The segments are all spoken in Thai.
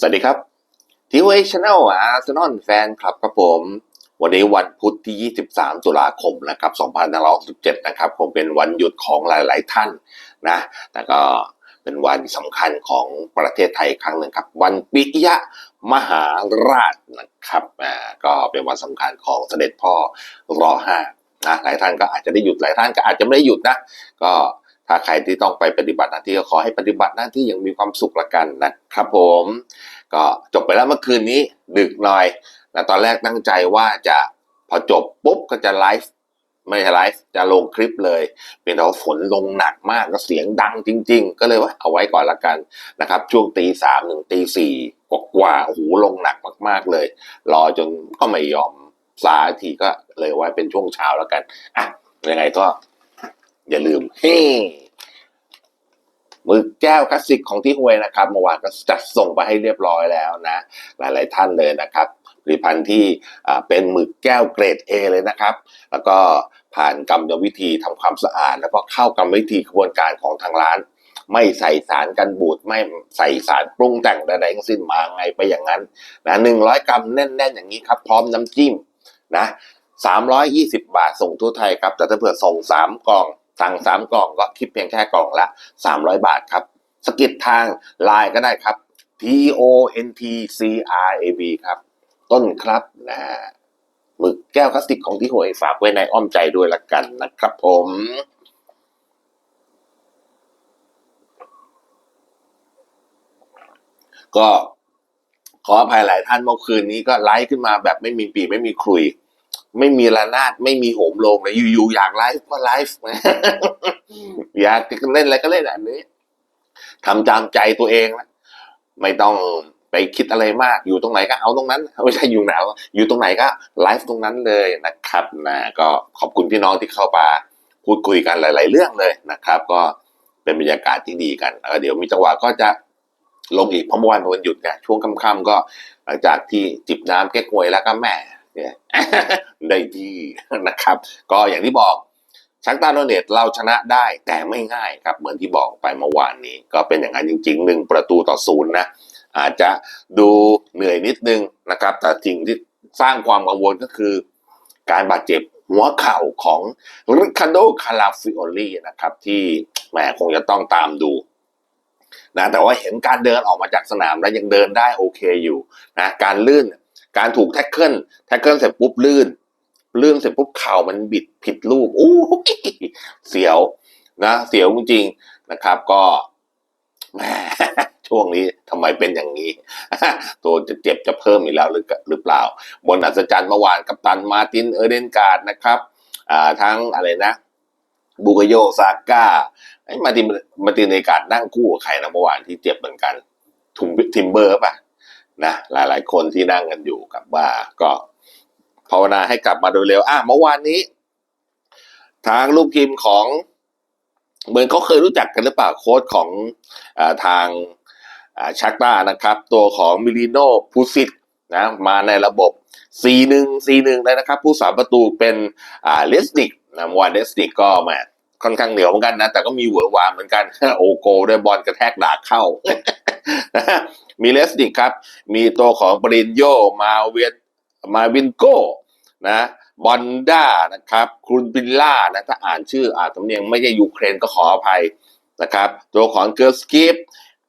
สวัสดีครับทีวีช anel อาร์เซนอลแฟนคลับครับผม วันนี้วันพุธที่ 23 ตุลาคมนะครับ2567นะครับผมเป็นวันหยุดของหลาย ๆ ท่านนะแต่ก็เป็นวันสำคัญของประเทศไทยครั้งหนึ่งครับ วันปิยะมหาราชนะครับอ่าก็เป็นวันสำคัญของเสด็จพ่อรอห้านะหลายท่านก็อาจจะได้หยุดหลายท่านก็อาจจะไม่ได้หยุดนะ ก็ ถ้าใครที่ต้องไปปฏิบัติหน้าที่ก็ขอให้ปฏิบัติหน้าที่อย่างมีความสุขละกันนะครับผม ก็จบไปแล้วเมื่อคืนนี้ดึกหน่อยนะตอนแรกตั้งใจว่าจะพอจบปุ๊บก็จะไลฟ์ไม่ใช่ไลฟ์จะลงคลิปเลย เป็นแต่ว่าฝนลงหนักมากก็เสียงดังจริง ๆ ก็เลยว่าเอาไว้ก่อนละกันนะครับ ช่วงตีสามถึงตีสี่กว่าๆโอ้โหลงหนักมาก ๆเลย รอจนก็ไม่ยอมสาทีก็เลยไว้เป็นช่วงเช้าแล้วกันอะยังไงก็ อย่าลืมเฮ้มือแก้วคลาสสิกของที่ฮวยนะครับเมื่อวานก็จัดส่งไปให้เรียบร้อยแล้วนะ หลายๆท่านเลยนะครับผลิตภัณฑ์ที่เป็นหมึกแก้วเกรด A เลยนะครับ แล้วก็ผ่านกรรมวิธีทำความสะอาด แล้วก็เข้ากรรมวิธีกระบวนการของทางร้าน ไม่ใส่สารกันบูดไม่ใส่สารปรุงแต่งใดๆทั้งสิ้นมาไงไปอย่างนั้นนะหนึ่งร้อยกรัมแน่น ๆ อย่างนี้ครับพร้อมน้ำจิ้มนะสามร้อยยี่สิบาทส่งทั่วไทยครับแต่ถ้าเผื่อส่งสามกล่อง สั่งสามกล่องก็คิดเพียงแค่กล่องละสามร้อยบาทครับ สกิดทางไลน์ก็ได้ครับ T O N T C R A B ครับ ต้นครับนะหมึกแก้วพลาสติกของที่หวยฝากไว้ในอ้อมใจด้วยละกันนะครับผมก็ขออภัยหลายท่านเมื่อคืนนี้ก็ไลฟ์ขึ้นมาแบบไม่มีปีไม่มีครุย ไม่มีระนาดไม่มีโหมโลงเลยอยู่ๆอยากไลฟ์ก็ไลฟ์อยากเล่นอะไรก็เล่นอันนี้ทำตามใจตัวเองนะไม่ต้องไปคิดอะไรมากอยู่ตรงไหนก็เอาตรงนั้นไม่ใช่อยู่ไหนวอยู่ตรงไหนก็ไลฟ์ตรงนั้นเลยนะครับนะก็ขอบคุณพี่น้องที่เข้ามาพูดคุยกันหลาย ๆ เรื่องเลยนะครับ ก็เป็นบรรยากาศที่ดีกันเดี๋ยวมีจังหวะก็จะลงอีกเพราะเมื่อวานเป็นวันหยุดไงช่วงค่ำๆก็หลังจากที่จิบน้ำแก้กวยแล้วก็แหม่ ได้ที่นะครับ ก็อย่างที่บอกชักตาโนเนตเราชนะได้แต่ไม่ง่ายครับ เหมือนที่บอกไปเมื่อวานนี้ ก็เป็นอย่างนั้นจริงๆหนึ่งประตูต่อศูนย์นะอาจจะดูเหนื่อยนิดนึงนะครับ แต่สิ่งที่สร้างความกังวลก็คือ การบาดเจ็บหัวเข่าของริคาโดคาราฟิโอลีนะครับ ที่แหมคงจะต้องตามดูนะแต่ว่าเห็นการเดินออกมาจากสนามแล้วยังเดินได้โอเคอยู่นะการลื่น การถูกแท็กเกิลแท็กเกิลเสร็จปุ๊บลื่น ลื่นเสร็จปุ๊บเข่ามันบิดผิดรูปอู้เสียวนะเสียวจริงๆนะครับ ก็ช่วงนี้ทำไมเป็นอย่างนี้ ตัวจะเจ็บจะเพิ่มอีกแล้วหรือหรือเปล่า บนอัศจรรย์เมื่อวานกับตันมาตินเอเดนการ์ดนะครับทั้งอะไรนะบูกโยซาก้าไอ้มาตินมาตินเอการ์ดนั่งคู่กับใครนะเมื่อวานที่เจ็บเหมือนกันทุมทิมเบอร์ป่ะ นะหลายๆ คนที่นั่งกันอยู่กับว่าก็ภาวนาให้กลับมาโดยเร็วอะเมื่อวานนี้ ทางลูกทีมของเหมือนเขาเคยรู้จักกันหรือเปล่าโค้ชของอทางชักต้านะครับ ตัวของมิลิโนพูซิตนะมาในระบบ 4-1 4-1เลยนะครับ ผู้สามประตูเป็นเลสติกนะวานเลสติกก็แหมค่อนข้างเหนียวเหมือนกันนะ แต่ก็มีเหวอร์วาเหมือนกัน โอโกด้วยบอลกระแทกดาเข้า มีเลสติกครับ มีตัวของปรินโยมาเวียมาวินโกนะบอนด้านะครับครุนบิลล่านะถ้าอ่านชื่ออ่านสำเนียงไม่ใช่ยูเครนก็ขออภัยนะครับ ตัวของเกิร์สกิฟ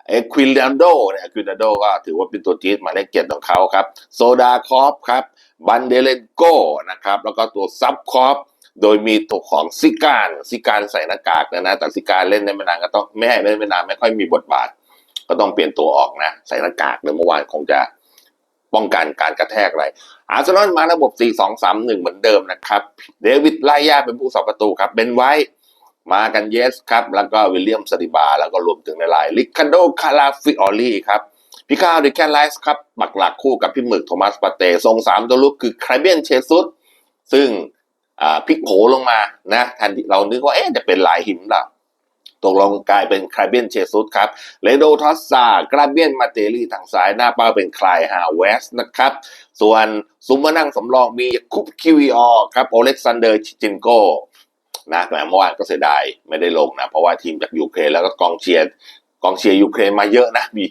เอควินแลนโดเนี่ยควินแลนโดก็ถือว่าเป็นตัวจี๊ดมาเลขเจ็ดของเขาครับ โซดาคอฟครับบันเดเลนโกนะครับ แล้วก็ตัวซับคอฟโดยมีตัวของซิการซิการใส่หน้ากากนะนะแต่ซิการเล่นในไม่นานก็ต้องไม่ให้เล่นไม่นานไม่ค่อยมีบทบาท ก็ต้องเปลี่ยนตัวออกนะ ใส่หน้ากากเลยเมื่อวานคงจะป้องกันการกระแทกอะไร อาร์เซนอลมาระบบ 4-2-3-1 เหมือนเดิมนะครับ เดวิดไลยาเป็นผู้สับประตูครับ เบนไว้ มากันเยสครับ แล้วก็วิลเลียมสติบา แล้วก็รวมถึงในลายลิคาโดคาราฟิออลี่ครับพิคาดิแคนไลส์ครับ ปักหลักคู่กับพี่หมึกโทมัสปาเต้ทรงสามตัวลุกคือครเบียนเชซุสซึ่งพลิกโผลงมานะทันทีเรานึกว่าเอ๊ะจะเป็นลายหินหรอ ตกลงกลายเป็นครเบียนเชซุสครับเลโดทอสซากราเบียนมาเตลี่ทางซ้ายหน้าเป้าเป็นคลายฮาเวสนะครับ ส่วนซุมมานั่งสำรองมีคุปคิวิออครับโอเล็กซานเดอร์ชิจินโกนะแต่เมื่อวานก็เสียดายไม่ได้ลงนะ เพราะว่าทีมจากยูเครนแล้วก็กองเชียร์กองเชียร์ยูเครนมาเยอะนะ มี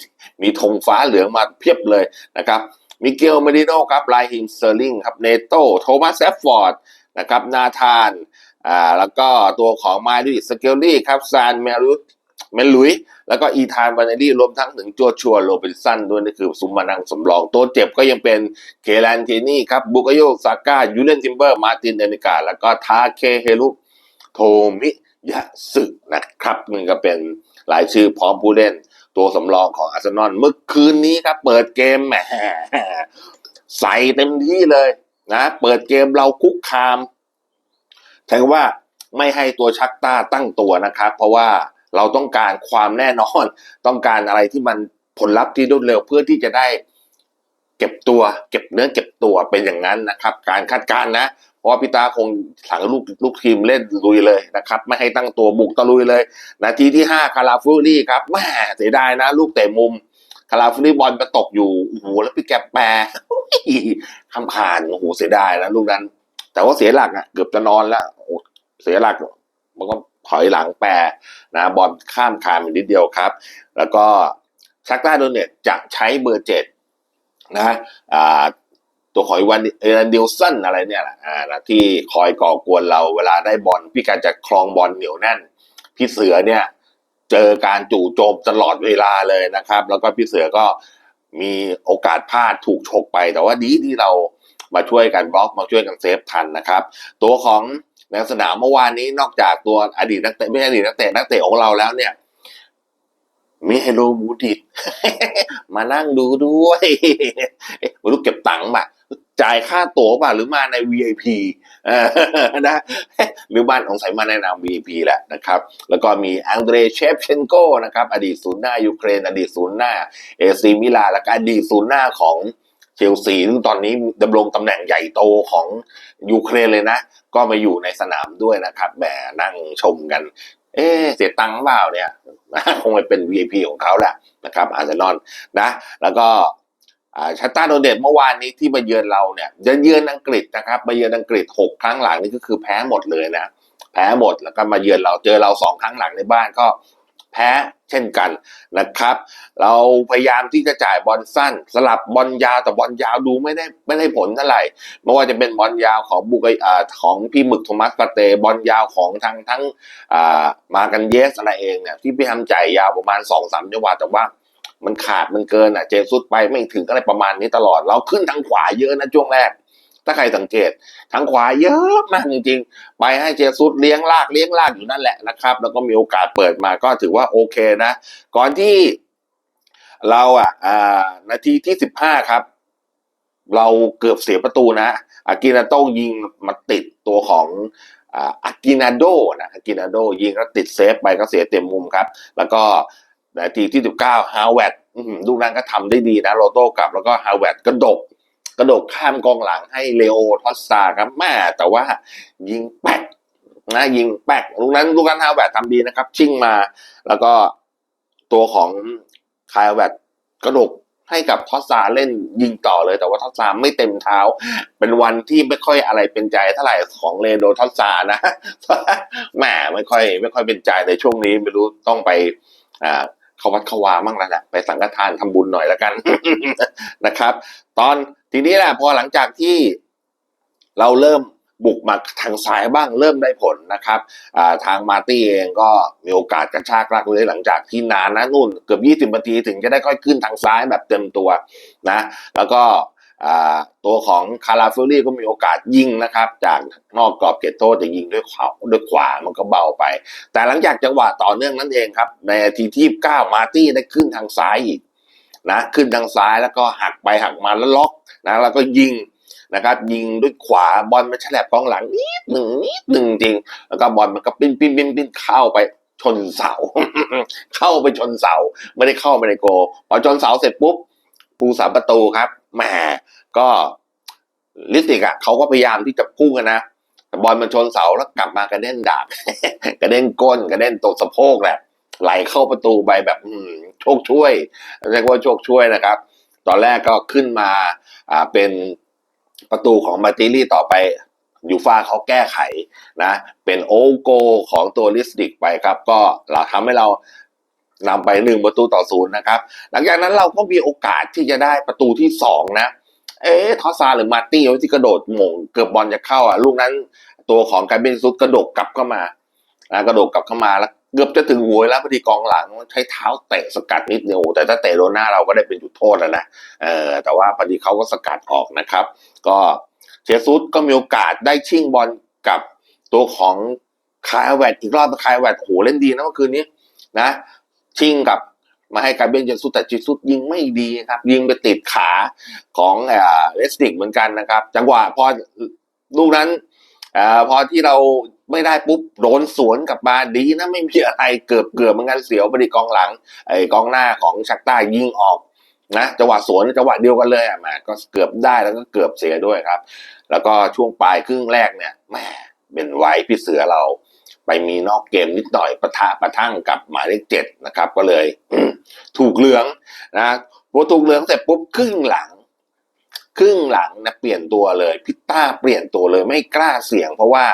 มีธงฟ้าเหลืองมาเพียบเลยนะครับมิเกลเมดิโนครับไลฮิมเตอร์ลิงครับเนโตโทมัสแซฟฟอร์ดนะครับนาธาน อ่าแล้วก็ตัวของมาดิสเกลลี่ครับซานเมรุเมลุย แล้วก็อีธานบานารีรวมทั้งถึงจัวชัวโรบินสันด้วยนี่คือซุมมานังสำรอง ตัวเจ็บก็ยังเป็นเคแลนเทนี่ครับบุกโยซาก้ายูเลนทิมเบอร์ มาตินเดนิกา แล้วก็ทาเคเฮรุโทมิยะสึนะครับมันก็เป็นรายชื่อพร้อมผู้เล่น ตัวสำรองของอาร์เซนอลเมื่อคืนนี้ครับ เปิดเกมแหมใส่เต็มที่เลยนะ เปิดเกมเราคุกคาม ใช้คำว่าไม่ให้ตัวชักต้าตั้งตัวนะครับ เพราะว่าเราต้องการความแน่นอน ต้องการอะไรที่มันผลลัพธ์ที่รวดเร็วเพื่อที่จะได้เก็บตัว เก็บเนื้อเก็บตัวเป็นอย่างนั้นนะครับ การคาดการณ์นะ เพราะว่าพี่ตาคงสั่งลูกลูกทีมเล่นลุยเลยนะครับ ไม่ให้ตั้งตัวบุกตะลุยเลย นาทีที่ห้าคาราฟูรี่ครับแม่เสียดายนะ ลูกเตะมุม คาราฟูรี่บอลไปตกอยู่โอ้โหแล้วพี่แกแปรคำขานโอ้โหเสียดายนะลูกนั้น แต่ว่าเสียหลักอะเกือบจะนอนแล้วโอ้เสียหลักมันก็ถอยหลังแปรนะบอลข้ามคานนิดเดียวครับ แล้วก็ชักต้าโดนเนตจะใช้เบอร์เจ็ดนะอ่าตัวของวันเอรันดิลสันอะไรเนี่ยแหละอ่านะที่คอยก่อกวนเราเวลาได้บอลพี่การจะครองบอลเหนียวแน่น พี่เสือเนี่ยเจอการจู่โจมตลอดเวลาเลยนะครับ แล้วก็พี่เสือก็มีโอกาสพลาดถูกฉกไป แต่ว่าดีที่เรา มาช่วยกันบล็อกมาช่วยกันเซฟทันนะครับ ตัวของในสนามเมื่อวานนี้นอกจากตัวอดีตนักเตะไม่ใช่อดีตนักเตะนักเตะของเราแล้วเนี่ยมีเฮโลบูดิตมานั่งดูด้วยไม่รู้เก็บตังค์ป่ะจ่ายค่าตั๋วป่ะหรือมาใน VIP เออนะหรือบ้านของสายมาในนาม VIP แหละนะครับ แล้วก็มีอังเดรเชฟเชนโกนะครับ อดีตศูนย์หน้ายูเครน อดีตศูนย์หน้าเอซีมิลาแล้วก็อดีตศูนย์หน้าของ เชลซีซึ่งตอนนี้ดำรงตำแหน่งใหญ่โตของยูเครนเลยนะ ก็มาอยู่ในสนามด้วยนะครับแหมนั่งชมกัน เอ๊เสียตังค์เปล่าเนี่ยคงไปเป็น VIP ของเขาแหละนะครับอาร์เซนอลนะ แล้วก็อ่าชัตตาโดเดตเมื่อวานนี้ที่มาเยือนเราเนี่ยจะเยือนอังกฤษนะครับมาเยือนอังกฤษหกครั้งหลังนี่ก็คือแพ้หมดเลยนะแพ้หมดแล้วก็มาเยือนเราเจอเราสองครั้งหลังในบ้านก็ แพ้เช่นกันนะครับ เราพยายามที่จะจ่ายบอลสั้น สลับบอลยาวแต่บอลยาวดูไม่ได้ไม่ได้ผลเท่าไหร่ไม่ว่าจะเป็นบอลยาวของบุกอ่าของพี่หมึกโทมัสปาเตบอลยาวของทางทั้งอ่ามากันเยสอะไรเองเนี่ยที่พี่ทำจ่ายยาวประมาณสองสามจังหวะแต่ว่ามันขาดมันเกินอะเจสุดไปไม่ถึงอะไรประมาณนี้ตลอด เราขึ้นทางขวาเยอะนะช่วงแรก ถ้าใครสังเกตทางขวาเยอะมากจริงๆ ไปให้เจสุดเลี้ยงลากเลี้ยงลากอยู่นั่นแหละนะครับ แล้วก็มีโอกาสเปิดมาก็ถือว่าโอเคนะ ก่อนที่เราอะอ่านาทีที่สิบห้าครับ เราเกือบเสียประตูนะอากินาโตยิงมาติดตัวของอากินาโดนะอากินาโดยิงแล้วติดเซฟไปก็เสียเต็มมุมครับ แล้วก็นาทีที่ 19 ฮาวเวตลูกนั้นก็ทำได้ดีนะ โรโต้กลับแล้วก็ฮาวเวตกระดก กระโดกข้ามกองหลังให้เลโอทอสซาครับแม่แต่ว่ายิงแป๊กนะยิงแป๊กลูกนั้นลูกนั้นฮาวเวตทำดีนะครับ ชิ่งมา แล้วก็ตัวของคายฮาวเวตกระโดกให้กับทอสซาเล่นยิงต่อเลย แต่ว่าทอสซาไม่เต็มเท้า เป็นวันที่ไม่ค่อยอะไรเป็นใจเท่าไหร่ของเลโดทอสซานะแหมไม่ค่อย ไม่ค่อยเป็นใจในช่วงนี้ไม่รู้ต้องไปอ่า เขาวัดเขาวามั่งแล้วแหละไปสังฆทานทำบุญหน่อยแล้วกันนะครับ ตอนทีนี้แหละพอหลังจากที่เราเริ่มบุกมาทางซ้ายบ้างเริ่มได้ผลนะครับทางมาตี้เองก็มีโอกาสกระชากลากเลยหลังจากที่นานนะนู่นเกือบ 20นาทีถึงจะได้ค่อยขึ้นทางซ้ายแบบเต็มตัวนะ แล้วก็ ตัวของคาราฟิลี่ก็มีโอกาสยิงนะครับ จากนอกกรอบเขตโทษจะยิงด้วยขวาด้วยขวามันก็เบาไป แต่หลังจากจังหวะต่อเนื่องนั้นเองครับ ในทีที่9มาตี้ได้ขึ้นทางซ้ายอีกนะขึ้นทางซ้ายแล้วก็หักไปหักมาแล้วล็อกนะแล้วก็ยิงนะครับยิงด้วยขวาบอลมันแฉลบกองหลังนิดหนึ่งนิดหนึ่งจริง แล้วก็บอลมันก็ปิ้นปิ้นปิ้นปิ้นเข้าไปชนเสา เข้าไปชนเสา ไม่ได้เข้าไปในโกพอชนเสาเสร็จปุ๊บ ปูสามประตูครับแหมก็ลิสติกอะเขาก็พยายามที่จะพุ่งกันนะแต่บอลมันชนเสาแล้วกลับมากระเด็นดาบกระเด็นก้นกระเด็นตกสะโพกแหละไหลเข้าประตูไปแบบอืมโชคช่วยเรียกว่าโชคช่วยนะครับ ตอนแรกก็ขึ้นมาอ่าเป็นประตูของมาติลี่ต่อไปยูฟาเขาแก้ไขนะ เป็นโอโกของตัวลิสติกไปครับ ก็เราทำให้เรา นำไปหนึ่งประตูต่อศูนย์นะครับ หลังจากนั้นเราก็มีโอกาสที่จะได้ประตูที่สองนะ เอ๊ทอซาหรือมาร์ตี้ที่กระโดดหม่งเกือบบอลจะเข้าอะลูกนั้น ตัวของกาเบนซุสกระโดดกลับเข้ามาอ่ากระโดดกลับเข้ามาแล้วเกือบจะถึงหัวแล้วพอดีกองหลังใช้เท้าเตะสกัดนิดเดียวแต่ถ้าเตะโดนหน้าเราก็ได้เป็นจุดโทษแล้วนะเออแต่ว่าพอดีเขาก็สกัดออกนะครับ ก็เชซุสก็มีโอกาสได้ชิงบอลกับตัวของคายแวดอีกรอบคายแวดโหเล่นดีนะเมื่อคืนนี้นะ ชิงกับมาให้การเบนเจซุสแต่เจซุสยิงไม่ดีครับ ยิงไปติดขาของเออเลสติกเหมือนกันนะครับ จังหวะพอลูกนั้นเออพอที่เราไม่ได้ปุ๊บโดนสวนกลับมาดีนะไม่มีอะไรเกือบเกือบเหมือนกันเสียวไปดีกองหลังไอ้กองหน้าของชักต้ายิงออกนะจังหวะสวนจังหวะเดียวกันเลยอะแหมก็เกือบได้แล้วก็เกือบเสียด้วยครับ แล้วก็ช่วงปลายครึ่งแรกเนี่ยแหมเป็นไว้พี่เสือเรา ไปมีนอกเกมนิดหน่อยประทะประทั่งกับหมายเลขเจ็ดนะครับ ก็เลยถูกเหลืองนะพอถูกเหลืองเสร็จปุ๊บครึ่งหลัง ครึ่งหลังนะเปลี่ยนตัวเลยพิต้าเปลี่ยนตัวเลยไม่กล้าเสี่ยง เพราะว่า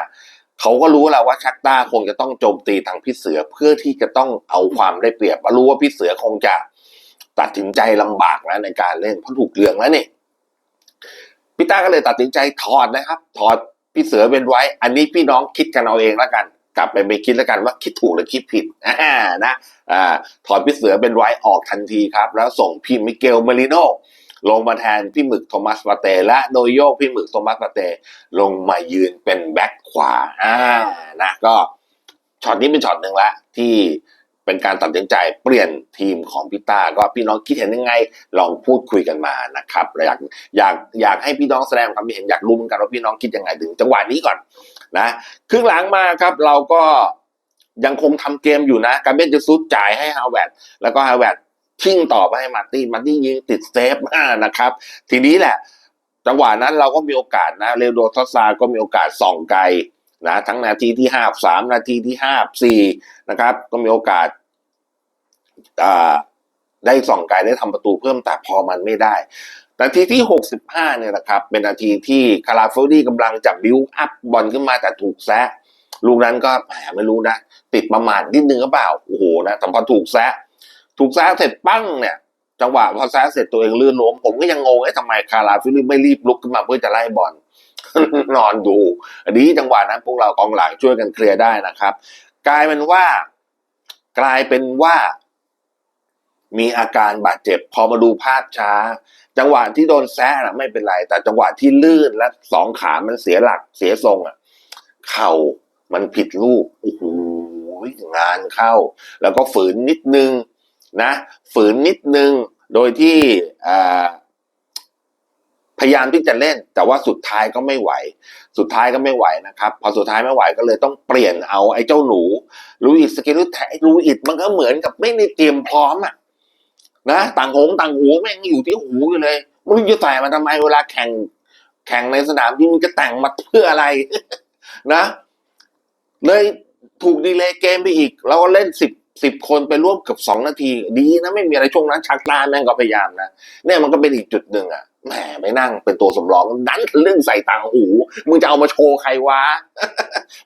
เขาก็รู้แล้วว่าชักต้าคงจะต้องโจมตีทางพี่เสือเพื่อที่จะต้องเอาความได้เปรียบเพราะรู้ว่าพี่เสือคงจะตัดสินใจลำบากแล้วในการเล่นเพราะถูกเหลืองแล้วนี่พี่ต้าก็เลยตัดสินใจถอดนะครับ ถอดพี่เสือเป็นไว้ อันนี้พี่น้องคิดกันเอาเองแล้วกัน กลับไปไปคิดแล้วกันว่าคิดถูกหรือคิดผิดนะอ่าถอนพี่เสือเป็นไว้ออกทันทีครับ แล้วส่งพี่มิเกลเมลิโนลงมาแทนพี่หมึกโทมัสปาเต และโดยโยกพี่หมึกโทมัสปาเต ลงมายืนเป็นแบ็คขวาอ่านะก็ช็อตนี้เป็นช็อตหนึ่งละที่ เป็นการตัดสินใจเปลี่ยนทีมของพี่ต้าก็พี่น้องคิดเห็นยังไง ลองพูดคุยกันมานะครับอยากอยากอยากให้พี่น้องแสดงความคิดเห็นอยากรู้เหมือนกันว่าพี่น้องคิดยังไงถึงจังหวะนี้ก่อนนะครึ่งหลังมาครับเราก็ยังคงทำเกมอยู่นะการเบนจะซุดจ่ายให้ฮาวเวร์ดแล้วก็ฮาวเวร์ดชิ่งต่อไปให้มาร์ตี้มาร์ตี้ยิงติดเซฟนะครับ ทีนี้แหละ จังหวะนั้นเราก็มีโอกาสนะเรโดทอสซาก็มีโอกาสส่องไกล นะทั้งนาทีที่ห้าสามนาทีที่ห้าสี่นะครับ ก็มีโอกาสได้ส่องไกลได้ทำประตูเพิ่มแต่พอมันไม่ได้นาทีที่ 65 เนี่ยนะครับ เป็นนาทีที่คาราโฟดี้กำลังจะบิวอัพบอลขึ้นมาแต่ถูกแซะลูกนั้นก็แหมไม่รู้นะ ติดประมาทนิดนึงก็เปล่า โอ้โหนะแต่พอถูกแซะถูกแซะเสร็จปั้งเนี่ย จังหวะพอแซะเสร็จตัวเองลื่นล้มผมก็ยังงงไอ้ทำไมคาราโฟดี้ไม่รีบลุกขึ้นมาเพื่อจะไล่บอล นอนดูอันนี้จังหวะนั้นพวกเรากองหลังช่วยกันเคลียร์ได้นะครับ กลายเป็นว่า กลายเป็นว่า มีอาการบาดเจ็บ พอมาดูภาพช้า จังหวะที่โดนแซะนะไม่เป็นไร แต่จังหวะที่ลื่นและสองขามันเสียหลักเสียทรงอะ เข่ามันผิดลูกโอ้โหงานเข้า แล้วก็ฝืนนิดนึงนะ ฝืนนิดนึงโดยที่อ่า พยายามที่จะเล่น แต่ว่าสุดท้ายก็ไม่ไหว สุดท้ายก็ไม่ไหวนะครับ พอสุดท้ายไม่ไหวก็เลยต้องเปลี่ยนเอาไอ้เจ้าหนูลูอิสสเกลุแทลูอิสมันก็เหมือนกับไม่ได้เตรียมพร้อมอะนะต่างหงต่างหูแม่งอยู่ที่หูอยู่เลยไมึงจะใส่มาทำไมเวลาแข่ง แข่งในสนามที่มึงจะแต่งมาเพื่ออะไรนะ เลยถูกดีเลยเกมไปอีก เราก็เล่นสิบสิบคนไปร่วมเกับสองนาที ดีนะไม่มีอะไรช่วงนั้นชักตาแม่งก็พยายามนะเนี่ยมันก็เป็นอีกจุดหนึ่งอะ แหมไม่นั่งเป็นตัวสำรองดันเรื่องใส่ต่างหู มึงจะเอามาโชว์ใครวะ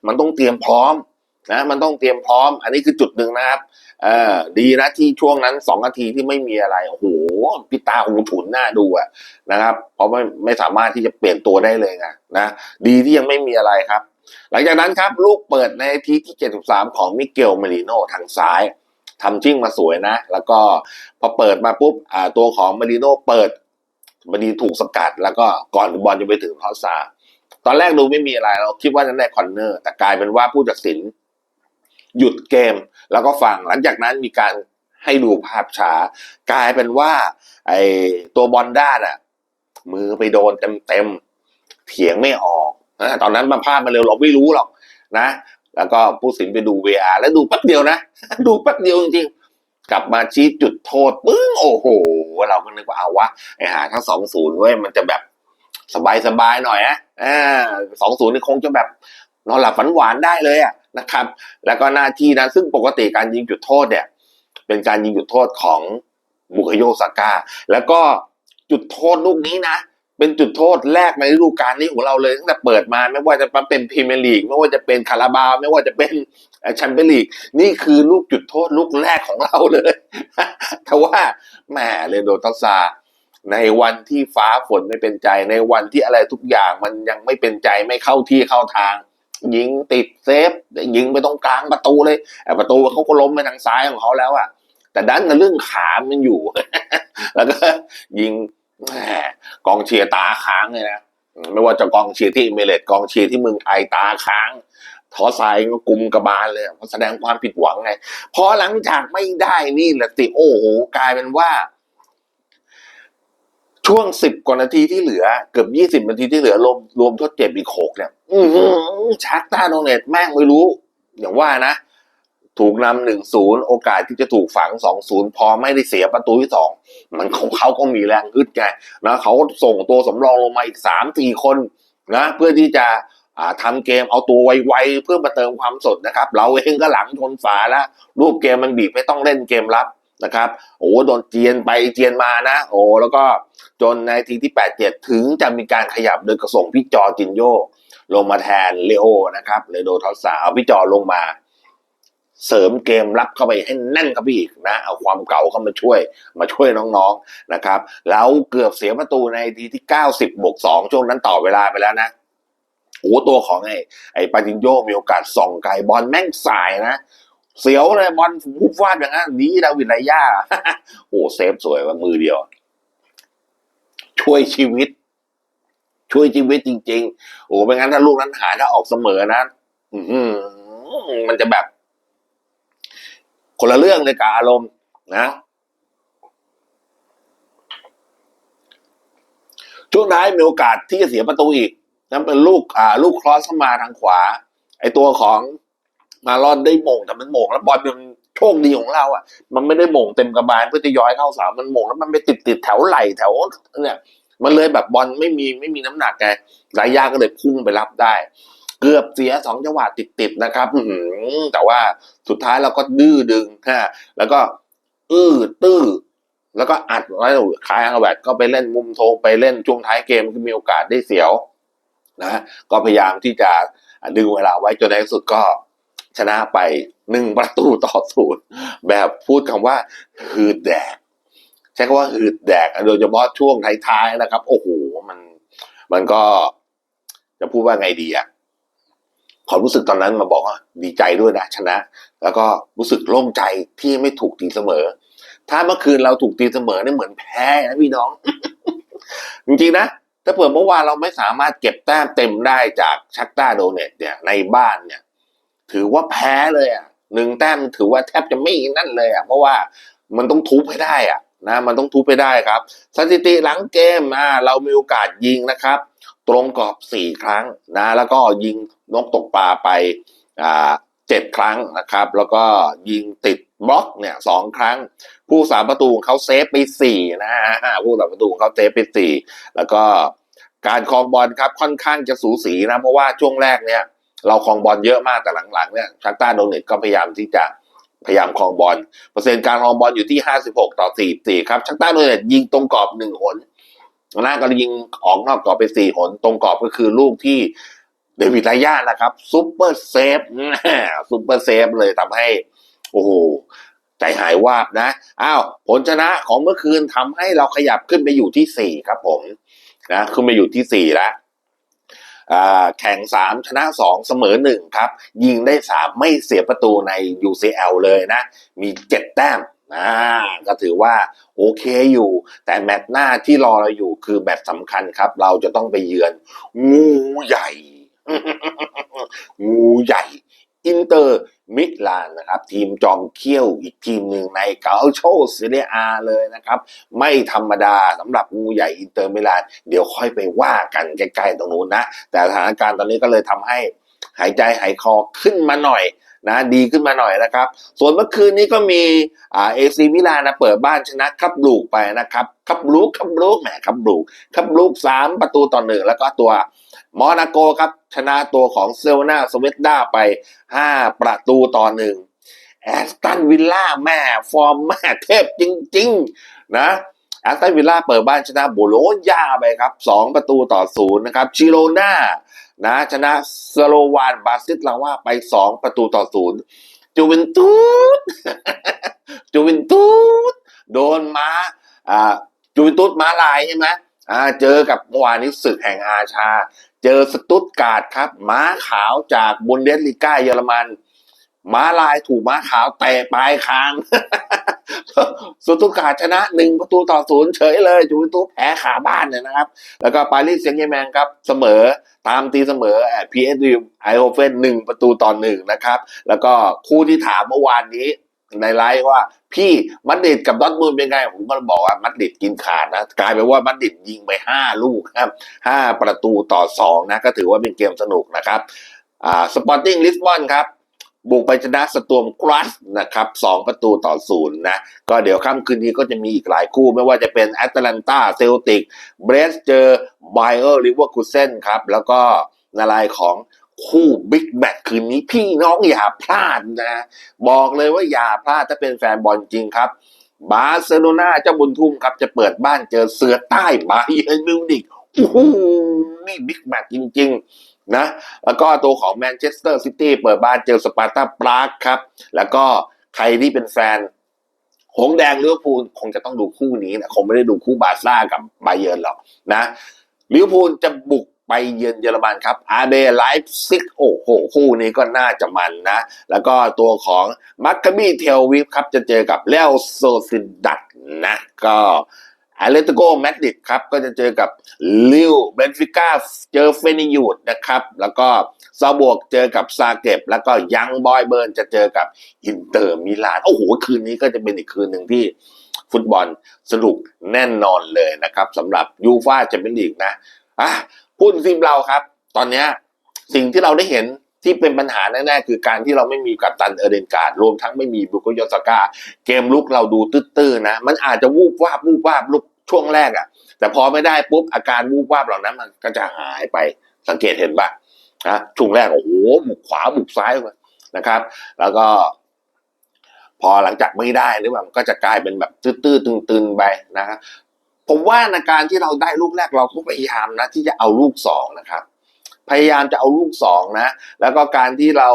มันต้องเตรียมพร้อมนะมันต้องเตรียมพร้อม อันนี้คือจุดหนึ่งนะครับเออดีนะที่ช่วงนั้นสองนาทีที่ไม่มีอะไรโอ้โหพี่ตาหูฉุนหน้าดูอะนะครับ เพราะไม่ไม่สามารถที่จะเปลี่ยนตัวได้เลยไงนะดีที่ยังไม่มีอะไรครับ หลังจากนั้นครับ ลูกเปิดในทีที่ 73 ของมิเกลเมลิโนทางซ้ายทำจิ้งมาสวยนะ แล้วก็พอเปิดมาปุ๊บอ่าตัวของเมลิโนเปิด บดีถูกสกัด แล้วก็ก่อนบอลจะไปถึงทอสซาตอนแรกดูไม่มีอะไรเราคิดว่าจะได้คอนเนอร์ แต่กลายเป็นว่าผู้ตัดสิน หยุดเกมแล้วก็ฟังหลังจากนั้นมีการให้ดูภาพช้ากลายเป็นว่า ไอ้ตัวบอลด้านอะมือไปโดนเต็มๆเถียงไม่ออกนะตอนนั้นมาภาพมาเร็วเราไม่รู้หรอกนะ แล้วก็ผู้สินไปดู VR แล้วดูแป๊บเดียวนะ ดูแป๊บเดียวจริง กลับมาชี้จุดโทษปึ้งโอ้โห เราก็นึกว่าเอาวะไอ้หาทั้งสองศูนย์เว้ยมันจะแบบสบายๆหน่อยนะอ่าสองศูนย์นี่คงจะแบบนอนหลับฝันหวานได้เลยอะนะครับ แล้วก็หน้าที่นะซึ่งปกติการยิงจุดโทษเนี่ย เป็นการยิงจุดโทษของบุคโยซาก้า แล้วก็จุดโทษลูกนี้นะ เป็นจุดโทษแรกในฤดูกาลนี้ของเราเลยตั้งแต่เปิดมาไม่ว่าจะเป็นพรีเมียร์ลีกไม่ว่าจะเป็นคาราบาวไม่ว่าจะเป็นแชมเปี้ยนลีกนี่คือลูกจุดโทษลูกแรกของเราเลยแต่ว่าแหมเรนโดตัสซาในวันที่ฟ้าฝนไม่เป็นใจในวันที่อะไรทุกอย่างมันยังไม่เป็นใจไม่เข้าที่เข้าทาง ยิงติดเซฟยิงไปตรงกลางประตูเลยประตูเขาก็ล้มไปทางซ้ายของเขาแล้วอะแต่ดันกับเรื่องขามันอยู่ แล้วก็ยิง กองเชียร์ตาค้างเลยนะไม่ว่าจะกองเชียร์ที่เมเรตกองเชียร์ที่เมืองไทยตาค้างทอสายก็กุมกระบาลเลยแสดงความผิดหวังไงพอหลังจากไม่ได้นี่แหละสิโอ้โหกลายเป็นว่า ช่วงสิบกว่านาทีที่เหลือ เกือบยี่สิบนาทีที่เหลือรวมรวมทดเจ็บอีกหกเนี่ยอือหือชักตาโดเนตแม่งไม่รู้ อย่างว่านะ ถูกนำหนึ่งศูนย์โอกาสที่จะถูกฝังสองศูนย์พอไม่ได้เสียประตูที่สอง มันเขาเขาก็มีแรงฮึดไงนะเขาส่งตัวสำรองลงมาอีกสามสี่คนนะเพื่อที่จะอ่าทำเกมเอาตัวไวๆเพื่อมาเติมความสดนะครับ เราเองก็หลังชนฝาแล้วรูปเกมมันบีบไม่ต้องเล่นเกมรับนะครับโอ้โดนเจียนไปเจียนมานะ โอ้แล้วก็จนในทีที่แปดเจ็ดถึงจะมีการขยับโดยกระส่งพี่จอจินโยลงมาแทนเลโอนะครับเลโดทอสซาเอาพี่จอลงมา เสริมเกมรับเข้าไปให้แน่นเข้าไปอีกนะ เอาความเก่าเข้ามาช่วย มาช่วยน้องๆนะครับ แล้วเกือบเสียประตูในทีที่เก้าสิบบวกสองช่วงนั้นต่อเวลาไปแล้วนะโอ้ตัวของไอ้ไอ้ปาจินโยมีโอกาสส่องไกลบอลแม่งสายนะ เสียวเลยบอลวุบวาดอย่างนั้นดีดาวิดไรย่าโอ้เซฟสวยว่ามือเดียว ช่วยชีวิต ช่วยชีวิตจริง ๆ โอ้ไม่งั้นถ้าลูกนั้นหายถ้าออกเสมอนะอืมันจะแบบ คนละเรื่องเลยกับอารมณ์นะช่วงท้ายมีโอกาสที่จะเสียประตูอีกนั่นเป็นลูกอ่าลูกครอสเข้ามาทางขวา ไอตัวของมาลอนได้โมงแต่มันโมงแล้วบอลมันโชคดีของเราอะ มันไม่ได้โมงเต็มกระบาลเพื่อจะย้อยเข้าเสามันโมงแล้วมันไปติดติดแถวไหลแถวเนี่ยมันเลยแบบบอลไม่มีไม่มีน้ำหนักไงรายยาก็เลยพุ่งไปรับได้ เกือบเสียสองจังหวะติดๆนะครับแต่ว่าสุดท้ายเราก็ดื้อดึงฮะแล้วก็อื้อตื้อแล้วก็อัดไว้คายอาแวดก็ไปเล่นมุมโทงไปเล่นช่วงท้ายเกมก็มีโอกาสได้เสียวนะก็พยายามที่จะดึงเวลาไว้จนในที่สุดก็ชนะไปหนึ่งประตูต่อศูนย์แบบพูดคำว่าหืดแดกใช้คำว่าหืดแดกโดยเฉพาะช่วงท้ายๆนะครับ โอ้โหมัน มันก็จะพูดว่าไงดีอะ ความรู้สึกตอนนั้นมาบอกว่าดีใจด้วยนะชนะ แล้วก็รู้สึกโล่งใจที่ไม่ถูกตีเสมอ ถ้าเมื่อคืนเราถูกตีเสมอเนี่ยเหมือนแพ้นะพี่น้อง จริงๆนะถ้าเผื่อเมื่อวานเราไม่สามารถเก็บแต้มเต็มได้จากชักต้าโดเนตเนี่ยในบ้านเนี่ย ถือว่าแพ้เลยอะหนึ่งแต้มถือว่าแทบจะไม่นั่นเลยอะเพราะว่ามันต้องทุบให้ได้อะนะมันต้องทุบให้ได้ครับ สถิติหลังเกมอ่าเรามีโอกาสยิงนะครับ ตรงกรอบสี่ครั้งนะแล้วก็ยิงนกตกปลาไปเจ็ดครั้งนะครับ แล้วก็ยิงติดบล็อกเนี่ยสองครั้ง ผู้สาประตูของเขาเซฟไปสี่นะฮะผู้สาประตูของเขาเซฟไปสี่แล้วก็การครองบอลครับค่อนข้างจะสูสีนะเพราะว่าช่วงแรกเนี่ย เราครองบอลเยอะมากแต่หลังๆเนี่ยชักต้าโดเนตก็พยายามที่จะพยายามครองบอลเปอร์เซ็นต์การครองบอลอยู่ที่ 56 ต่อ 44 ครับชักต้าโดเนตยิงตรงกรอบหนึ่งหน น้าก็ยิงออกนอกกรอบไปสี่หน ตรงกรอบก็คือลูกที่เดวิดไลย่านะครับซุปเปอร์เซฟซุปเปอร์เซฟเลยทำให้ โอ้โหใจหายวาบนะอ้าวผลชนะของเมื่อคืนทำให้เราขยับขึ้นไปอยู่ที่สี่ครับผมนะขึ้นไปอยู่ที่สี่แล้วแข่งสามชนะสองเสมอหนึ่งครับ ยิงได้สามไม่เสียประตูใน UCL เลยนะ มีเจ็ดแต้ม อ่าก็ถือว่าโอเคอยู่ แต่แมตช์หน้าที่รอเราอยู่คือแมตช์สำคัญครับ เราจะต้องไปเยือน งูใหญ่ งูใหญ่อินเตอร์มิลานนะครับทีมจอมเขี้ยวอีกทีมหนึ่งในเกาโชเซเรียอาเลยนะครับ ไม่ธรรมดาสำหรับงูใหญ่อินเตอร์มิลาน เดี๋ยวค่อยไปว่ากันใกล้ๆตรงนู้นนะ แต่สถานการณ์ตอนนี้ก็เลยทำให้หายใจหายคอขึ้นมาหน่อย นะดีขึ้นมาหน่อยนะครับ ส่วนเมื่อคืนนี้ก็มีอ่าเอซีมิลานนะเปิดบ้านชนะครับลูกไปนะครับคับลูกคับลูกแหมคับลูกคับลูกสามประตูต่อหนึ่งแล้วก็ตัวมอนาโกครับชนะตัวของเซลนาสเวตดาไป 5 ประตูต่อหนึ่งแอสตันวิลล่าแม่ฟอร์มแม่เทพจริง ๆ นะแอสตันวิลล่าเปิดบ้านชนะโบโลญญาไปครับ 2 ประตูต่อศูนย์นะครับชิโรนา นะชนะสโลวานบาซิสลาว่าไป 2 ประตูต่อศูนย์จูเวนตุสจูเวนตุสโดนม้าอ่าจูเวนตุสม้าลายใช่ไหมอ่าเจอกับเมื่อวานนี้ศึกแห่งอาชา เจอสตุตการ์ดครับ ม้าขาวจากบุนเดสลิก้าเยอรมัน ม้าลายถูกม้าขาวเตะปลายคาง สตุตกาชนะหนึ่งประตูต่อศูนย์เฉยเลยจูเวนตุสแพ้ขาบ้านเนี่ยนะครับ แล้วก็ปารีสเซงต์แชร์แมงครับเสมอตามตีเสมอพีเอสดีไอโอเฟนหนึ่งประตูต่อหนึ่งนะครับ แล้วก็คู่ที่ถามเมื่อวานนี้ในไลฟ์ว่าพี่มัดริดกับดอทมุนเป็นไง ผมก็บอกว่ามัดริดกินขาดนะ กลายเป็นว่ามัดริดยิงไปห้าลูกครับห้าประตูต่อสองนะ ก็ถือว่าเป็นเกมสนุกนะครับอ่าสปอร์ติ้งลิสบอนครับ บุกไปชนะสตวมกรัสนะครับสองประตูต่อศูนย์นะ ก็เดี๋ยวค่ำคืนนี้ก็จะมีอีกหลายคู่ไม่ว่าจะเป็นแอตแลนตาเซลติกเบรสเจอไบเออร์ลิเวอร์คูเซนครับ แล้วก็ในรายของคู่บิ๊กแบทคืนนี้พี่น้องอย่าพลาดนะ บอกเลยว่าอย่าพลาดถ้าเป็นแฟนบอลจริงครับ บาร์เซโลนาเจ้าบุญทุ่มครับ จะเปิดบ้านเจอเสือใต้บาเยิร์มิวนิกโอ้โหนี่บิ๊กแมตช์จริง ๆ นะแล้วก็ตัวของแมนเชสเตอร์ซิตี้เปิดบ้านเจอสปาร์ตาปรากครับ แล้วก็ใครที่เป็นแฟนหงแดงลิเวอร์พูลคงจะต้องดูคู่นี้นะคงไม่ได้ดูคู่บาซ่ากับบาเยิร์นหรอกนะลิเวอร์พูลจะบุกไปเยือนเยอรมันครับอาเบไลฟ์ซิกโอ้โหคู่นี้ก็น่าจะมันนะ แล้วก็ตัวของมัคคาบีเทลวิฟครับจะเจอกับเลโอโซซิดัตนะ ก็ อเลตโกแมดริดครับก็จะเจอกับลิวเบนฟิก้าเจอเฟนิยูดนะครับแล้วก็ซาบวกเจอกับซาเก็บ แล้วก็ยังบอยเบิร์นจะเจอกับอินเตอร์มิลานโอ้โหคืนนี้ก็จะเป็นอีกคืนหนึ่งที่ฟุตบอลสนุกแน่นอนเลยนะครับสำหรับยูฟ่าแชมเปี้ยนลีกนะอะพูดถึงทีมเราครับ ตอนนี้สิ่งที่เราได้เห็นที่เป็นปัญหาแน่ๆ คือการที่เราไม่มีกัปตันเอเดนการ์ดรวมทั้งไม่มีบุโกโยสกาเกมลุกเราดูตื้อๆนะ มันอาจจะวูบวาบวูบวาบลุก ช่วงแรกอะ่ะ แต่พอไม่ได้ปุ๊บอาการวูบวาบเหล่านั้นมันก็จะหายไปสังเกตเห็นปะนะช่วงแรกโอ้โหบุกขวาบุกซ้ายนะครับ แล้วก็ พอหลังจากไม่ได้หรือว่ามันก็จะกลายเป็นแบบตื้อๆตึงๆไปนะครับผมว่าในการที่เราได้ลูกแรกเราก็พยายามนะที่จะเอาลูกสองนะครับ พยายามจะเอาลูกสองนะ แล้วก็การที่เรา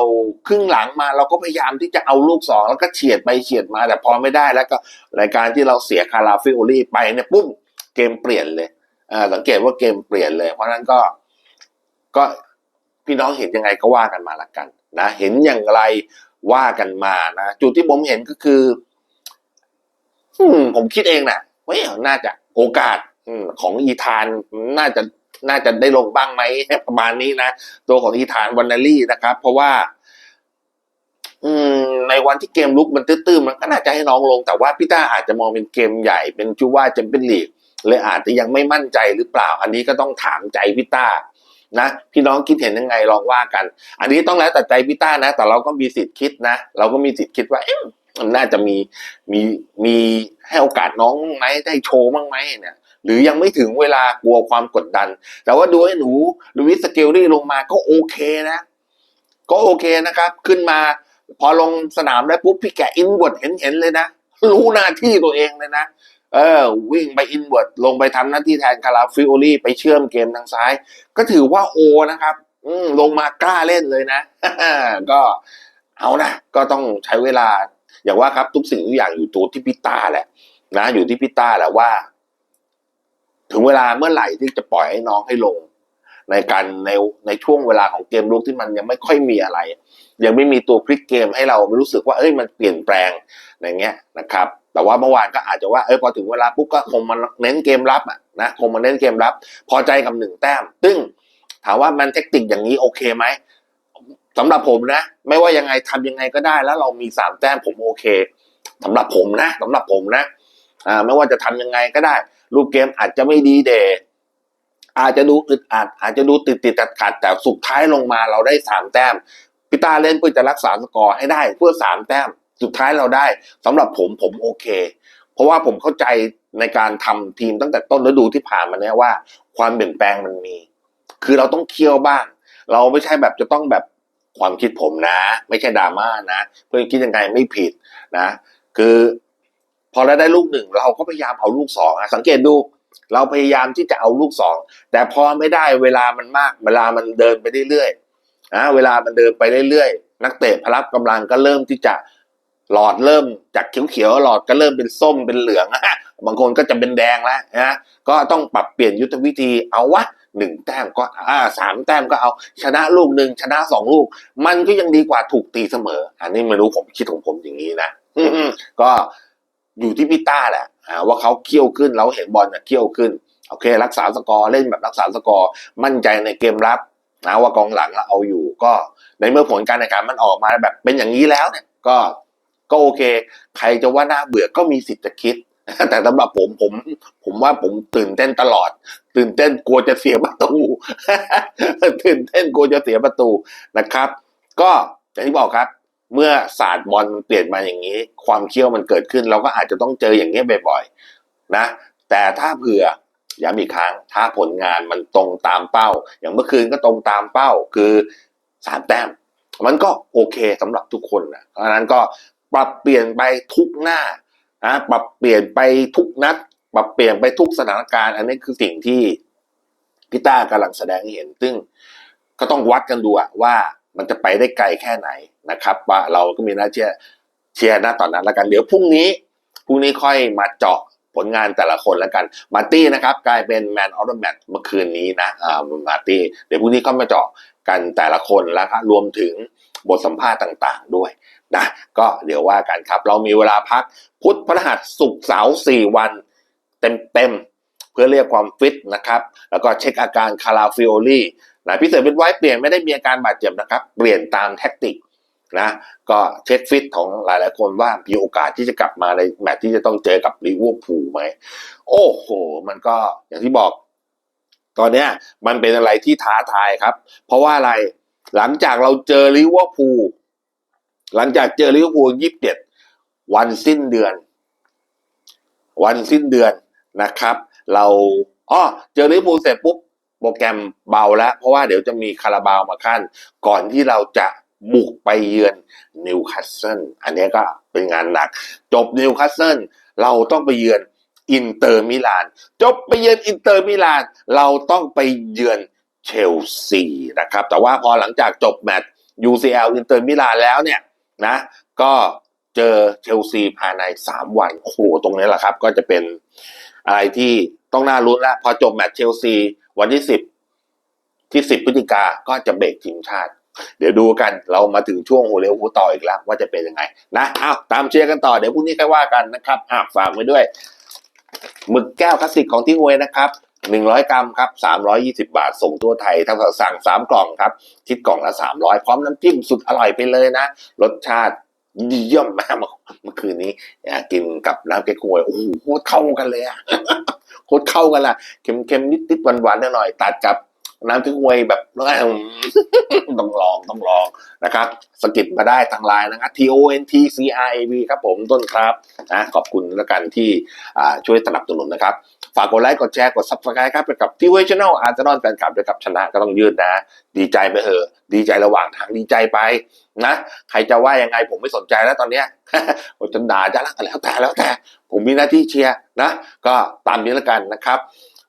ครึ่งหลังมาเราก็พยายามที่จะเอาลูกสองแล้วก็เฉียดไปเฉียดมาแต่พอไม่ได้แล้วก็รายการที่เราเสียคาราฟิโอลี่ไปเนี่ยปุ๊บเกมเปลี่ยนเลยอ่าสังเกตว่าเกมเปลี่ยนเลย เพราะฉะนั้นก็ก็พี่น้องเห็นยังไงก็ว่ากันมาละกันนะเห็นอย่างไรว่ากันมานะจุดที่ผมเห็นก็คือผมคิดเองนะเฮ้ยน่าจะโอกาสของอีธานน่าจะ น่าจะได้ลงบ้างไหมประมาณนี้นะ ตัวของอีธานวันนารี่นะครับ เพราะว่า อืม ในวันที่เกมลุกมันตื้อๆมันก็น่าจะให้น้องลง แต่ว่าพี่ต้าอาจจะมองเป็นเกมใหญ่เป็นจูว่าแชมเปี้ยนลีกเลยอาจจะยังไม่มั่นใจหรือเปล่า อันนี้ก็ต้องถามใจพี่ต้านะพี่น้องคิดเห็นยังไงลองว่ากัน อันนี้ต้องแล้วแต่ใจพี่ต้านะ แต่เราก็มีสิทธิ์คิดนะ เราก็มีสิทธิ์คิดว่าเอ๊ะมันน่าจะมีมีมีให้โอกาสน้องบ้างไหมได้โชว์บ้างไหมเนี่ย หรือยังไม่ถึงเวลากลัวความกดดัน แต่ว่าดูให้หนูลูวิสสเกลลี่ลงมาก็โอเคนะ ก็โอเคนะครับ ขึ้นมาพอลงสนามได้ปุ๊บพี่แกอินบดเห็นเห็นเลยนะ รู้หน้าที่ตัวเองเลยนะเออวิ่งไปอินเวิร์ดลงไปทำหน้าที่แทนคาราฟิโอลี่ไปเชื่อมเกมทางซ้าย ก็ถือว่าโอนะครับ อืลงมากล้าเล่นเลยนะ ก็เอานะ ก็ต้องใช้เวลา อย่างว่าครับทุกสิ่งทุกอย่างอยู่ตัวที่พิต้าแหละ นะ อยู่ที่พิต้าแหละว่า ถึงเวลาเมื่อไหร่ที่จะปล่อยให้น้องให้ลง ในการในในช่วงเวลาของเกมลุกที่มันยังไม่ค่อยมีอะไร ยังไม่มีตัวพลิกเกมให้เรารู้สึกว่าเอ้ยมันเปลี่ยนแปลงอย่างเงี้ยนะครับ แต่ว่าเมื่อวานก็อาจจะว่าเออพอถึงเวลาปุ๊บก็คงมาเน้นเกมรับอะนะคงมาเน้นเกมรับ พอใจกับหนึ่งแต้มซึ่งถามว่ามันเทคนิคอย่างนี้โอเคไหมสำหรับผมนะ ไม่ว่ายังไงทำยังไงก็ได้ แล้วเรามีสามแต้มผมโอเคสำหรับผมนะสำหรับผมนะอ่าไม่ว่าจะทำยังไงก็ได้ รูปเกมอาจจะไม่ดีเดอาจจะดูอึดอัดอาจจะดูติดติดขัดขัดแต่สุดท้ายลงมาเราได้สามแต้มพิตาเล่นเพื่อจะรักษาสกอร์ให้ได้เพื่อสามแต้มสุดท้ายเราได้สำหรับผมผมโอเค เพราะว่าผมเข้าใจในการทำทีมตั้งแต่ต้นฤดูที่ผ่านมาเนี่ยว่า ความเปลี่ยนแปลงมันมี คือเราต้องเคี่ยวบ้าง เราไม่ใช่แบบจะต้องแบบความคิดผมนะ ไม่ใช่ดราม่านะ เพื่อนคิดยังไงไม่ผิดนะ คือ พอเราได้ลูกหนึ่งเราก็พยายามเอาลูกสองอะสังเกตดู เราพยายามที่จะเอาลูกสองแต่พอไม่ได้เวลามันมาก เวลามันเดินไปเรื่อยๆนะเวลามันเดินไปเรื่อยๆนักเตะพลับกำลังก็เริ่มที่จะหลอดเริ่มจากเขียวๆหลอดก็เริ่มเป็นส้มเป็นเหลืองบางคนก็จะเป็นแดงแล้วนะก็ต้องปรับเปลี่ยนยุทธวิธีเอาวะหนึ่งแต้มก็อ่าสามแต้มก็เอาชนะลูกหนึ่งชนะสองลูก มันก็ยังดีกว่าถูกตีเสมอ อันนี้ไม่รู้ผมคิดของผมอย่างนี้นะก็ อยู่ที่พี่ต้าแหละว่าเขาเคี่ยวขึ้นเราเห็นบอลน่ะเคี่ยวขึ้นโอเค รักษาสกอร์เล่นแบบรักษาสกอร์มั่นใจในเกมรับนะว่ากองหลังเราเอาอยู่ก็ในเมื่อผลการแข่งขันมันออกมาแบบเป็นอย่างนี้แล้วเนี่ยก็ก็โอเค ใครจะว่าน่าเบื่อก็มีสิทธิ์จะคิด แต่สำหรับผมผม ผมว่าผมตื่นเต้นตลอด ตื่นเต้นกลัวจะเสียประตู ตื่นเต้นกลัวจะเสียประตูนะครับ ก็อย่างที่บอกครับ เมื่อศาสตร์บอลเปลี่ยนมาอย่างนี้ ความเคี่ยวมันเกิดขึ้น เราก็อาจจะต้องเจออย่างนี้ยบ่อยๆนะแต่ถ้าเผื่อย้ำอีกครั้งถ้าผลงานมันตรงตามเป้า อย่างเมื่อคืนก็ตรงตามเป้าคือสามแต้ม มันก็โอเคสำหรับทุกคนนะเพราะนั้นก็ปรับเปลี่ยนไปทุกหน้านะปรับเปลี่ยนไปทุกนัด ปรับเปลี่ยนไปทุกสถานการณ์ อันนี้คือสิ่งที่พี่ต้ากำลังแสดงให้เห็น ซึ่งก็ต้องวัดกันดูว่ามันจะไปได้ไกลแค่ไหน นะครับว่าเราก็มีหน้าเชื่อเชียร์หน้าตอนนั้นแล้วกันเดี๋ยวพรุ่งนี้พรุ่งนี้ค่อยมาเจาะผลงานแต่ละคนแล้วกันมาตี้นะครับกลายเป็นแมนออฟเดอะแมตเมื่อคืนนี้นะอ่ามาตี้เดี๋ยวพรุ่งนี้ก็มาเจาะกันแต่ละคนแล้วก็รวมถึงบทสัมภาษณ์ต่างๆด้วยนะก็เดี๋ยวว่ากันครับ เรามีเวลาพักพุธพฤหัสศุกร์เสาร์สี่วัน เต็มๆ เพื่อเรียกความฟิตนะครับ แล้วก็เช็คอาการคาราฟิโอลี่นะพิเศษเป็นไว้เปลี่ยนไม่ได้มีอาการบาดเจ็บนะครับ เปลี่ยนตามแท็กติก นะก็เช็คฟิตของหลายๆคนว่ามีโอกาสที่จะกลับมาในแมตช์ที่จะต้องเจอกับลิเวอร์พูลไหม โอ้โห มันก็อย่างที่บอก ตอนเนี้ยมันเป็นอะไรที่ท้าทายครับ เพราะว่าอะไรหลังจากเราเจอลิเวอร์พูลหลังจากเจอลิเวอร์พูลยี่สิบเจ็ดวันสิ้นเดือน วันสิ้นเดือนนะครับ เราอ๋อเจอลิเวอร์พูลเสร็จปุ๊บโปรแกรมเบาแล้ว เพราะว่าเดี๋ยวจะมีคาราบาวมาขั้น ก่อนที่เราจะ บุกไปเยือนนิวคาสเซิลอันนี้ก็เป็นงานหนัก จบนิวคาสเซิลเราต้องไปเยือนอินเตอร์มิลาน จบไปเยือนอินเตอร์มิลาน เราต้องไปเยือนเชลซีนะครับ แต่ว่าพอหลังจากจบแมตช์ UCL อินเตอร์มิลานแล้วเนี่ยนะก็เจอเชลซีภายในสามวันโอ้โหตรงนี้แหละครับ ก็จะเป็นอะไรที่ต้องน่าลุ้นแล้วพอจบแมตช์เชลซีวันที่สิบที่สิบพฤศจิกาก็จะเบรกทีมชาติ เดี๋ยวดูกันเรามาถึงช่วงหัวเร็วหัวต่ออีกแล้ว ว่าจะเป็นยังไงนะอ้าวตามเชียร์กันต่อเดี๋ยวพรุ่งนี้ค่อยว่ากันนะครับอ้าวฝากไว้ด้วยหมึกแก้วคลาสสิกของที่ฮวยนะครับหนึ่งร้อยกรัมครับสามร้อยี่สิบาท ส่งตัวไทยทั้งสั่งสามกล่องครับ คิดกล่องละสามร้อยพร้อมน้ำจิ้มสุดอร่อยไปเลยนะ รสชาติเยี่ยมมากเมื่อคืนนี้กินกับน้ำเก๊กฮวยโอ้โหโคตรเข้ากันเลยอะโคตรเข้ากันละเค็มๆนิดๆหวานๆหน่อยๆตัดกับ น้ำเก๊กฮวยแบบต้องลองต้องลองนะครับสกิปมาได้ทางไลน์นะครับ T O N T C R A V ครับผมต้นครับนะขอบคุณแล้วกันที่ช่วยสนับสนุนนะครับ ฝากกดไลค์กดแชร์กด subscribe ครับไปกับที่เวชแนลอาร์เซนอลแฟนคลับด้วยกับชนะก็ต้องยืนนะ ดีใจไปเถอะดีใจระหว่างทางดีใจไปนะ ใครจะว่ายังไงผมไม่สนใจแล้วตอนเนี้ยผมจะด่าจะรักแล้วแต่แล้วแต่ ผมมีหน้าที่เชียร์นะ ก็ตามนี้แล้วกันนะครับ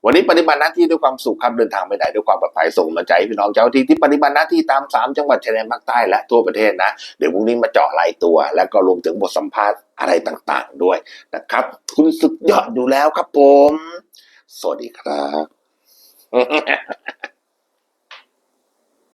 วันนี้ปฏิบัติหน้าที่ด้วยความสุขครับเดินทางไปไหนด้วยความปลอดภัยส่งมาใจพี่น้องเจ้าที่ที่ปฏิบัติหน้าที่ตามสามจังหวัดชายแดนภาคใต้และทั่วประเทศนะ เดี๋ยวพรุ่งนี้มาเจาะรายตัว แล้วก็รวมถึงบทสัมภาษณ์อะไรต่างๆ ด้วยนะครับ คุณสุดยอดอยู่แล้วครับผม สวัสดีครับ